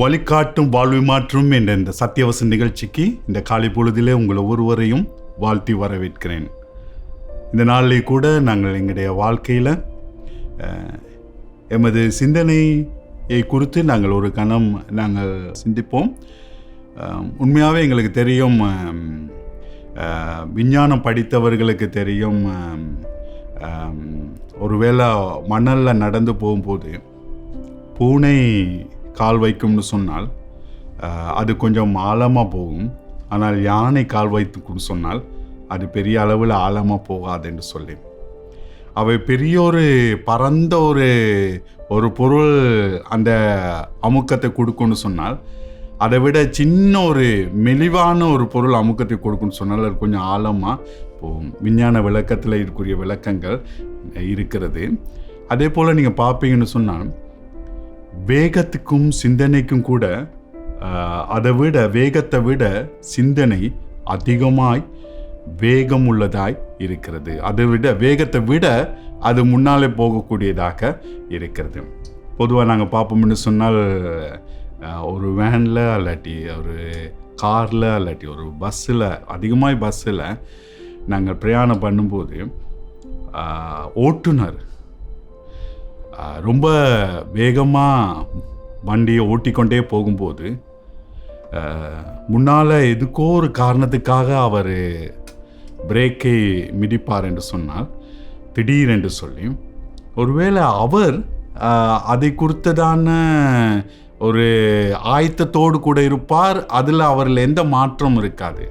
வழிகாட்டும் வாழ்வை மாற்றும் என்ற இந்த சத்தியவச நிகழ்ச்சிக்கு இந்த காலை பொழுதிலே உங்கள் ஒவ்வொருவரையும் வாழ்த்தி வரவேற்கிறேன். இந்த நாளில் கூட நாங்கள் எங்களுடைய வாழ்க்கையில் எமது சிந்தனையை குறித்து நாங்கள் ஒரு கணம் நாங்கள் சிந்திப்போம். உண்மையாகவே எங்களுக்கு தெரியும் விஞ்ஞானம் படித்தவர்களுக்கு தெரியும் ஒருவேளை மணலில் நடந்து போகும்போது பூனை கால் வைக்கும்னு சொன்னால் அது கொஞ்சம் ஆழமாக போகும். ஆனால் யானை கால் வைத்துக்கும்னு சொன்னால் அது பெரிய அளவில் ஆழமாக போகாதுன்னு சொல்லி. அவை பெரிய ஒரு பரந்த ஒரு ஒரு பொருள் அந்த அமுக்கத்தை கொடுக்கும்னு சொன்னால் அதை விட சின்ன ஒரு மெலிவான ஒரு பொருள் அமுக்கத்தை கொடுக்குன்னு சொன்னால் அது கொஞ்சம் ஆழமாக இப்போ விஞ்ஞான விளக்கத்தில் இருக்கக்கூடிய விளக்கங்கள் இருக்கிறது. அதே போல் நீங்கள் பார்ப்பீங்கன்னு சொன்னால் வேகத்துக்கும் சிந்தனைக்கும் கூட அதை விட வேகத்தை விட சிந்தனை அதிகமாய் வேகம் உள்ளதாய் இருக்கிறது. அதை விட வேகத்தை விட அது முன்னாலே போகக்கூடியதாக இருக்கிறது. பொதுவாக நாங்கள் பார்ப்போம்னு சொன்னால் ஒரு வேனில் இல்லாட்டி ஒரு காரில் இல்லாட்டி ஒரு பஸ்ஸில் அதிகமாக பஸ்ஸில் நாங்கள் பிரயாணம் பண்ணும்போது ஓட்டுநர் ரொம்ப வேகமாக வண்டியை ஓட்டிக்கொண்டே போகும்போது முன்னால் எதுக்கோ ஒரு காரணத்துக்காக அவர் பிரேக்கை மிதிப்பார் என்று சொன்னால் திடீரென்று சொல்லி ஒருவேளை அவர் அதை குறித்ததான ஒரு ஆயத்தத்தோடு கூட இருப்பார். அதில் அவரில் எந்த மாற்றம் இருக்காது.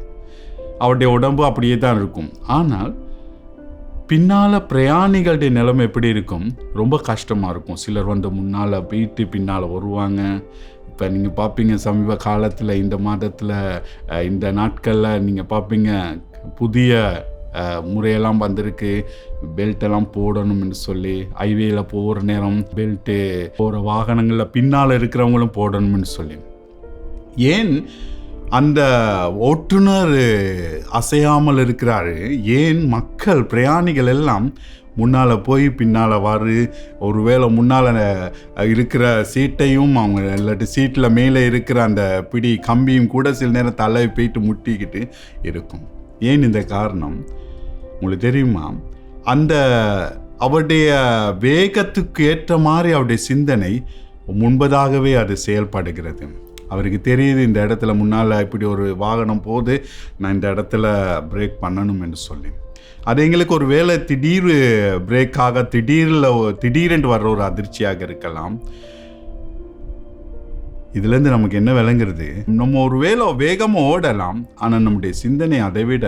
அவருடைய உடம்பு அப்படியே தான் இருக்கும். ஆனால் பின்னால் பிரயாணிகளுடைய நிலைமை எப்படி இருக்கும்? ரொம்ப கஷ்டமாக இருக்கும். சிலர் வந்து முன்னால் போயிட்டு பின்னால் வருவாங்க. இப்போ நீங்கள் பார்ப்பீங்க சமீப காலத்தில் இந்த மாதத்தில் இந்த நாட்களில் நீங்கள் பார்ப்பீங்க புதிய முறையெல்லாம் வந்திருக்கு. பெல்ட்டெல்லாம் போடணும்னு சொல்லி ஹைவேல போகிற நேரம் பெல்ட்டு போகிற வாகனங்களில் பின்னால் இருக்கிறவங்களும் போடணும்னு சொல்லி. ஏன் அந்த ஓட்டுநர் அசையாமல் இருக்கிறாரு? ஏன் மக்கள் பிரயாணிகள் எல்லாம் முன்னால் போய் பின்னால் வரு ஒருவேளை முன்னால் இருக்கிற சீட்டையும் அவங்க இல்லாட்டி சீட்டில் மேலே இருக்கிற அந்த பிடி கம்பியும் கூட சில நேரம் தலை போயிட்டு முட்டிக்கிட்டு இருக்கும். ஏன் இந்த காரணம்? உங்களுக்கு தெரியுமா? அந்த அவருடைய வேகத்துக்கு ஏற்ற மாதிரி அவருடைய சிந்தனை முன்பதாகவே அது செயல்படுகிறது. அவருக்கு தெரியுது இந்த இடத்துல முன்னால் இப்படி ஒரு வாகனம் போது நான் இந்த இடத்துல பிரேக் பண்ணணும் என்று சொல்லி. அது எங்களுக்கு ஒரு வேளை திடீர் பிரேக்காக திடீரில் திடீரென்று வர்ற ஒரு அதிர்ச்சியாக இருக்கலாம். இதுலேருந்து நமக்கு என்ன விளங்குறது? நம்ம ஒரு வேலை வேகமாக ஓடலாம் ஆனால் நம்முடைய சிந்தனை அதை விட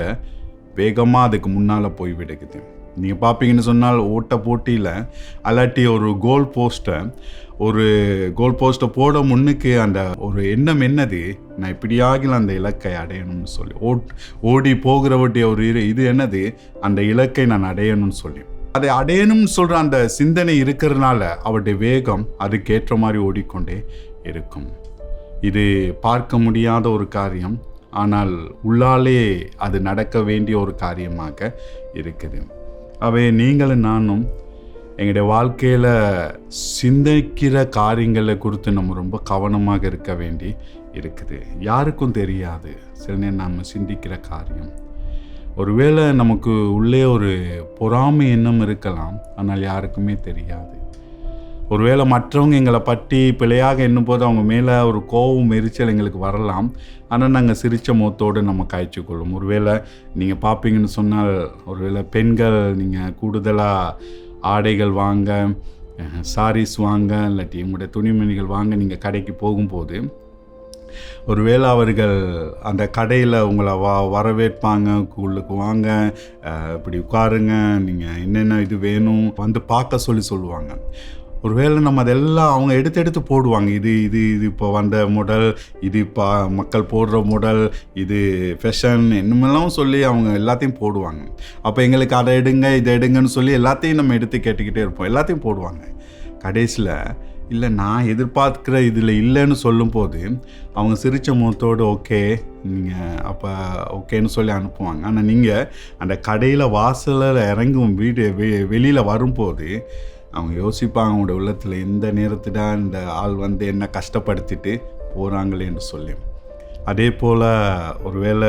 வேகமாக அதுக்கு முன்னால் போய் விடுக்குது. நீங்கள் பார்ப்பீங்கன்னு சொன்னால் ஓட்ட போட்டியில் அல்லாட்டி ஒரு கோல் போஸ்ட்டை ஒரு கோல் போஸ்ட்டை போட முன்னுக்கு அந்த ஒரு எண்ணம் என்னது? நான் இப்படியாகில அந்த இலக்கை அடையணும்னு சொல்லி. ஓட் ஓடி போகிறவருடைய ஒரு இரு இது என்னது? அந்த இலக்கை நான் அடையணும்னு சொல்லி. அதை அடையணும்னு சொல்கிற அந்த சிந்தனை இருக்கிறதுனால அவருடைய வேகம் அதுக்கேற்ற மாதிரி ஓடிக்கொண்டே இருக்கும். இது பார்க்க முடியாத ஒரு காரியம் ஆனால் உள்ளாலே அது நடக்க வேண்டிய ஒரு காரியமாக இருக்குது. அவை நீங்களும் நானும் எங்களுடைய வாழ்க்கையில் சிந்திக்கிற காரியங்களை குறித்து நம்ம ரொம்ப கவனமாக இருக்க வேண்டி இருக்குது. யாருக்கும் தெரியாது. சில நேரம் நம்ம சிந்திக்கிற காரியம். ஒருவேளை நமக்கு உள்ளே ஒரு பொறாமை எண்ணம் இருக்கலாம் ஆனால் யாருக்குமே தெரியாது. ஒருவேளை மற்றவங்க எங்களை பற்றி பிழையாக எண்ணும்போது அவங்க மேலே ஒரு கோவம் எரிச்சல் எங்களுக்கு வரலாம். ஆனால் நாங்கள் சிரித்த முகத்தோடு நம்ம காய்ச்சி கொள்ளும். ஒருவேளை நீங்கள் பார்ப்பீங்கன்னு சொன்னால் ஒருவேளை பெண்கள் நீங்கள் கூடுதலாக ஆடைகள் வாங்க சாரீஸ் வாங்க இல்லாட்டி உங்களுடைய துணிமணிகள் வாங்க நீங்கள் கடைக்கு போகும்போது ஒருவேளை அவர்கள் அந்த கடையில் உங்களை வா வரவேற்பாங்க உள்ளுக்கு வாங்க இப்படி உட்காருங்க நீங்கள் என்னென்ன இது வேணும் வந்து பார்க்க சொல்லி சொல்லுவாங்க. ஒருவேளை நம்ம அதெல்லாம் அவங்க எடுத்து எடுத்து போடுவாங்க. இது இது இது இப்போ வந்த முடல் இது இப்போ மக்கள் போடுற முடல் இது ஃபேஷன் என்னமெல்லாம் சொல்லி அவங்க எல்லாத்தையும் போடுவாங்க. அப்போ எங்களுக்கு அதை எடுங்க இதை எடுங்கன்னு சொல்லி எல்லாத்தையும் நம்ம எடுத்து கேட்டுக்கிட்டே இருப்போம். எல்லாத்தையும் போடுவாங்க. கடைசியில் இல்லை நான் எதிர்பார்க்குற இதில் இல்லைன்னு சொல்லும்போது அவங்க சிரித்த முகத்தோடு ஓகே நீங்கள் அப்போ ஓகேன்னு சொல்லி அனுப்புவாங்க. ஆனால் நீங்கள் அந்த கடையில் வாசலில் இறங்கும் வீடு வெ வெளியில் வரும்போது அவங்க யோசிப்பாங்க அவங்களோட உள்ளத்தில் எந்த நேரத்தில் இந்த ஆள் வந்து என்ன கஷ்டப்படுத்திட்டு போகிறாங்களே என்று சொல்லி. அதே போல் ஒருவேளை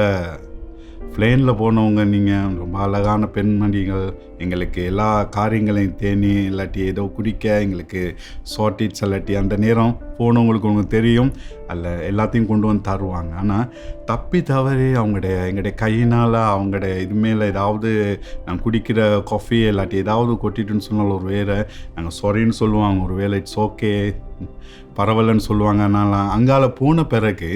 பிளேனில் போனவங்க நீங்கள் ரொம்ப அழகான பெண்மணிகள் எங்களுக்கு எல்லா காரியங்களையும் தேனி இல்லாட்டி ஏதோ குடிக்க எங்களுக்கு ஷார்டேஜ் இல்லாட்டி அந்த நேரம் போனவங்களுக்கு உங்களுக்கு தெரியும். அதில் எல்லாத்தையும் கொண்டு வந்து தருவாங்க. ஆனால் தப்பி தவறி அவங்களுடைய எங்களுடைய கையினால் அவங்களுடைய இது மேலே ஏதாவது நாங்கள் குடிக்கிற காஃபி இல்லாட்டி ஏதாவது கொட்டிட்டுன்னு சொன்னால் ஒரு வேலை நாங்கள் சொரின்னு சொல்லுவாங்க. ஒரு வேலை இட்ஸ் ஓகே பரவாயில்லன்னு சொல்லுவாங்க. ஆனால் அங்கால போன பிறகு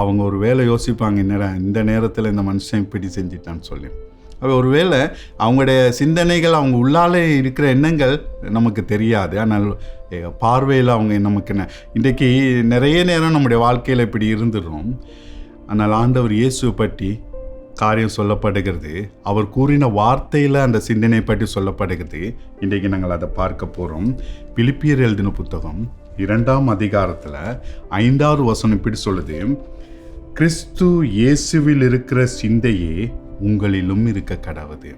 அவங்க ஒரு வேலை யோசிப்பாங்க என்னடா இந்த நேரத்தில் இந்த மனுஷன் இப்படி செஞ்சிட்டான்னு சொல்லி. அப்போ ஒருவேளை அவங்களுடைய சிந்தனைகள் அவங்க உள்ளாலே இருக்கிற எண்ணங்கள் நமக்கு தெரியாது. ஆனால் பார்வையில் அவங்க நமக்கு என்ன இன்றைக்கி நிறைய நேரம் நம்முடைய வாழ்க்கையில் இப்படி இருந்துடும் ஆனால் ஆண்டவர் இயேசுவை பற்றி காரியம் சொல்லப்படுகிறது. அவர் கூறின வார்த்தையில் அந்த சிந்தனை பற்றி சொல்லப்படுகிறது. இன்றைக்கு நாங்கள் அதை பார்க்க போகிறோம் பிலிப்பியர் எழுதின புத்தகம். இரண்டாம் அதிகாரத்தில் ஐந்தாவது வசனம் இப்படி சொல்லுது. கிறிஸ்து இயேசுவில் இருக்கிற சிந்தையே உங்களிலும் இருக்க கடவுது.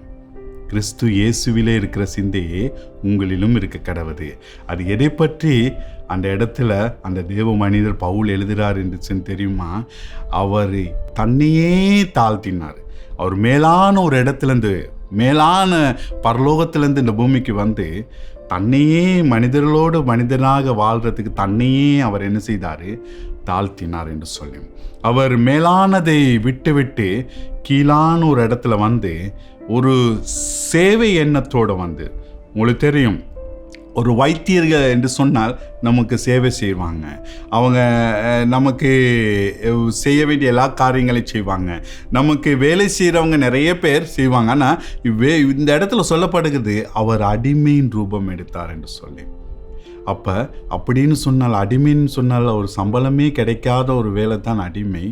கிறிஸ்து இயேசுவிலே இருக்கிற சிந்தையே உங்களிலும் இருக்க கடவுது. அது எதை பற்றி? அந்த இடத்துல அந்த தேவ மனிதர் பவுல் எழுதுகிறார் என்று தெரியுமா? அவர் தன்னையே தாழ்த்தினார். அவர் மேலான ஒரு இடத்துலேருந்து மேலான பரலோகத்திலேருந்து இந்த பூமிக்கு வந்து தன்னையே மனிதர்களோடு மனிதனாக வாழ்கிறதுக்கு தன்னையே அவர் என்ன செய்தார்? தாழ்த்தினார் என்று சொல்லி. அவர் மேலானதை விட்டு விட்டு கீழான ஒரு இடத்துல வந்து ஒரு சேவை எண்ணத்தோடு வந்து உங்களுக்கு தெரியும் ஒரு வைத்தியர்கள் என்று சொன்னால் நமக்கு சேவை செய்வாங்க. அவங்க நமக்கு செய்ய வேண்டிய எல்லா காரியங்களையும் செய்வாங்க. நமக்கு வேலை செய்கிறவங்க நிறைய பேர் செய்வாங்க. ஆனால் வே இந்த இடத்துல சொல்லப்படுகிறது அவர் அடிமையின் ரூபம் எடுத்தார் என்று சொல்லி. அப்போ அப்படின்னு சொன்னால் அடிமைன்னு சொன்னால் ஒரு சம்பளமே கிடைக்காத ஒரு வேலை தான் அடிமை.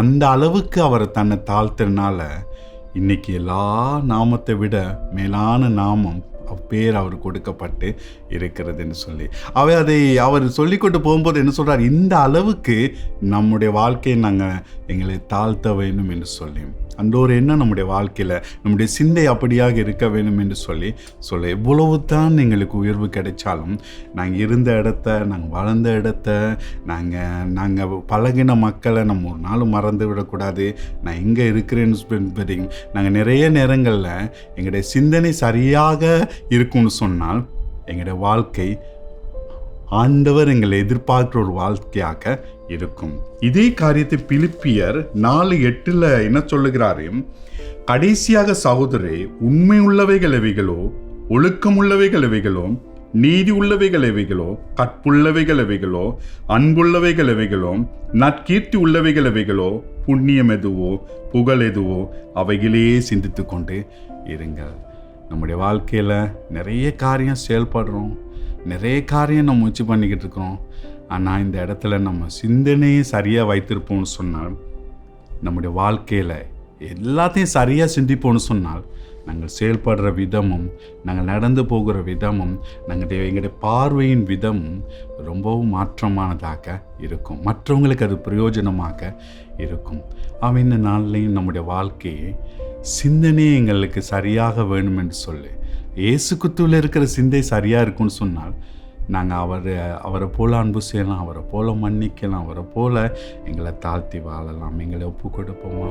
அந்த அளவுக்கு அவர் தன்னை தாழ்த்தினால இன்னைக்கு எல்லா நாமத்தை விட மேலான நாமம் பேர் அவர் கொடுக்கப்பட்டு இருக்கிறதுன்னு சொல்லி. அவர் அதை அவர் சொல்லிக்கொண்டு போகும்போது என்ன சொல்கிறார் இந்த அளவுக்கு நம்முடைய வாழ்க்கையை நாங்கள் எங்களை தாழ்த்த வேண்டும் என்று சொல்லி. அந்த ஒரு எண்ணம் நம்முடைய வாழ்க்கையில் நம்முடைய சிந்தை அப்படியாக இருக்க வேண்டும் என்று சொல்லி சொல்ல. எவ்வளவு தான் எங்களுக்கு உயர்வு கிடைச்சாலும் நாங்கள் இருந்த இடத்த நாங்கள் வளர்ந்த இடத்த நாங்கள் நாங்கள் பழகின மக்களை நம்ம ஒரு நாள் மறந்து விடக்கூடாது. நான் எங்கே இருக்கிறேன்னு என்பதை நாங்கள் நிறைய நேரங்களில் எங்களுடைய சிந்தனை சரியாக இருக்கும்னு சொன்னால் எங்களுடைய வாழ்க்கை ஆண்டவர் எங்களை எதிர்பார்க்கிற ஒரு வாழ்க்கையாக இருக்கும். இதே காரியத்தை பிலிப்பியர் நாலு எட்டில் என்ன சொல்லுகிறாரு? கடைசியாக சகோதரே உண்மை உள்ளவைகள் எவைகளோ ஒழுக்கம் உள்ளவைகள் எவைகளோ நீதி உள்ளவைகள் எவைகளோ கற்புள்ளவைகள் எவைகளோ அன்புள்ளவைகள் எவைகளோ நற்கீர்த்தி உள்ளவைகள் எவைகளோ புண்ணியம் எதுவோ புகழ் எதுவோ அவைகளே சிந்தித்து கொண்டு இருங்கள். நம்முடைய வாழ்க்கையில் நிறைய காரியம் செயல்படுறோம். நிறைய காரியம் நம்ம முயற்சி பண்ணிக்கிட்டு இருக்கிறோம் ஆனால் இந்த இடத்துல நம்ம சிந்தனையை சரியாக வைத்திருப்போம்னு சொன்னால் நம்முடைய வாழ்க்கையில் எல்லாத்தையும் சரியாக சிந்திப்போம்னு சொன்னால் நாங்கள் செயல்படுற விதமும் நாங்கள் நடந்து போகிற விதமும் நாங்கள் எங்களுடைய பார்வையின் விதமும் ரொம்பவும் மாற்றமானதாக இருக்கும். மற்றவங்களுக்கு அது பிரயோஜனமாக இருக்கும். அவன் இந்த நாள்லையும் நம்முடைய வாழ்க்கையை சிந்தனையே எங்களுக்கு சரியாக வேணும் என்று சொல்லி. இயேசு குத்துவில் இருக்கிற சிந்தை சரியாக இருக்கும்னு சொன்னால் நாங்கள் அவரை அவரை போல அன்பு செய்யலாம் அவரை போல் மன்னிக்கலாம் அவரை போல எங்களை தாழ்த்தி வாழலாம். எங்களை ஒப்பு கொடுப்போமா